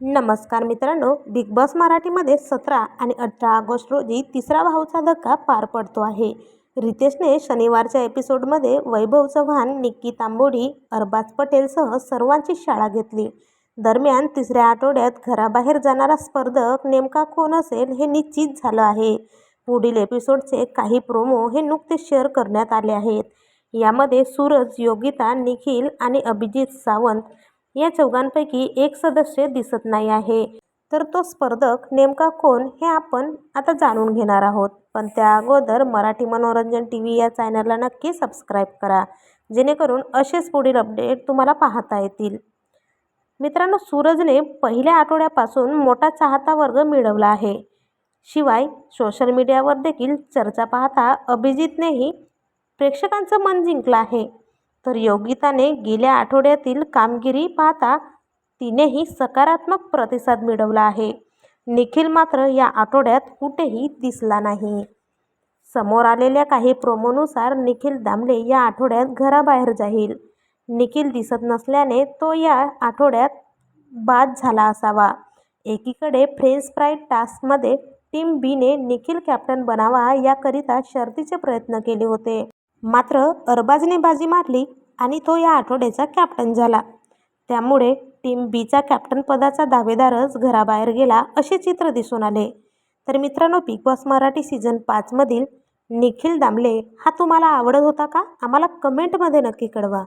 नमस्कार मित्रांनो big boss मराठीमध्ये सतरा आणि अठरा ऑगस्ट रोजी तिसरा भाऊचा धक्का पार पडतो आहे. रितेशने शनिवारच्या एपिसोडमध्ये वैभव चव्हाण निक्की तांबोडी अरबाज पटेलसह सर्वांची शाळा घेतली. दरम्यान तिसऱ्या आठवड्यात घराबाहेर जाणारा स्पर्धक नेमका कोण असेल हे निश्चित झालं आहे. पुढील एपिसोडचे काही प्रोमो हे नुकतेच शेअर करण्यात आले आहेत. यामध्ये सूरज योगिता निखिल आणि अभिजित सावंत या चौघांपैकी एक सदस्य दिसत नाही आहे. तर तो स्पर्धक नेमका कोण हे आपण आता जाणून घेणार आहोत. पण त्या अगोदर मराठी मनोरंजन टी व्ही या चॅनलला नक्की सबस्क्राईब करा जेणेकरून असेच पुढील अपडेट तुम्हाला पाहता येतील. मित्रांनो सूरजने पहिल्या आठवड्यापासून मोठा चाहता वर्ग मिळवला आहे. शिवाय सोशल मीडियावर देखील चर्चा पाहता अभिजितनेही प्रेक्षकांचं मन जिंकलं आहे. तर योगिताने गेल्या आठवड्यातील कामगिरी पाहता तिनेही सकारात्मक प्रतिसाद मिळवला आहे. निखिल मात्र या आठवड्यात कुठेही दिसला नाही. समोर आलेल्या काही प्रोमोनुसार निखिल दामले या आठवड्यात घराबाहेर जाईल. निखिल दिसत नसल्याने तो या आठवड्यात बाद झाला असावा. एकीकडे फ्रेंच फ्राईड टास्कमध्ये टीम बीने निखिल कॅप्टन बनावा याकरिता शर्तीचे प्रयत्न केले होते. मात्र अरबाजने बाजी मारली आणि तो या आठवड्याचा कॅप्टन झाला. त्यामुळे टीम बीचा कॅप्टनपदाचा दावेदारच घराबाहेर गेला असे चित्र दिसून आले. तर मित्रांनो बिग बॉस मराठी सीझन पाचमधील निखिल दामले हा तुम्हाला आवडत होता का? आम्हाला कमेंटमध्ये नक्की कळवा.